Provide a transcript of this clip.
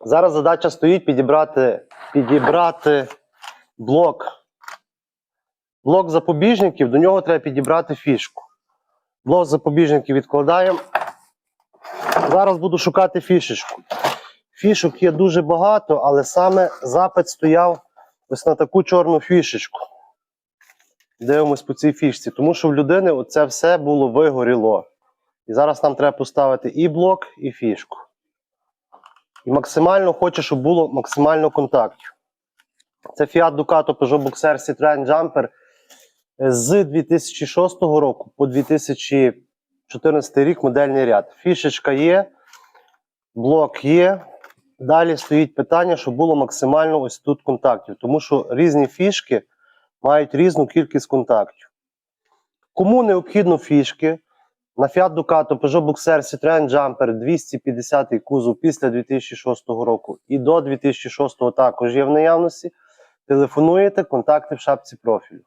Зараз задача стоїть підібрати, підібрати блок. Блок запобіжників, до нього треба підібрати фішку. Блок запобіжників відкладаємо. Зараз буду шукати фішечку. Фішок є дуже багато, але саме запит стояв ось на таку чорну фішечку. Дивимось по цій фішці, тому що в людини оце все було вигоріло. І зараз нам треба поставити і блок, і фішку. І максимально хоче, щоб було максимально контактів. Це Fiat Ducato Peugeot Boxer Citroen Jumper з 2006 року по 2014 рік модельний ряд. Фішечка є, блок є. Далі стоїть питання, щоб було максимально ось тут контактів, тому що різні фішки мають різну кількість контактів. Кому необхідно фішки на Fiat Ducato Peugeot Boxer Citroen Jumper 250 кузов після 2006 року і до 2006 також є в наявності. Телефонуєте, контакти в шапці профілю.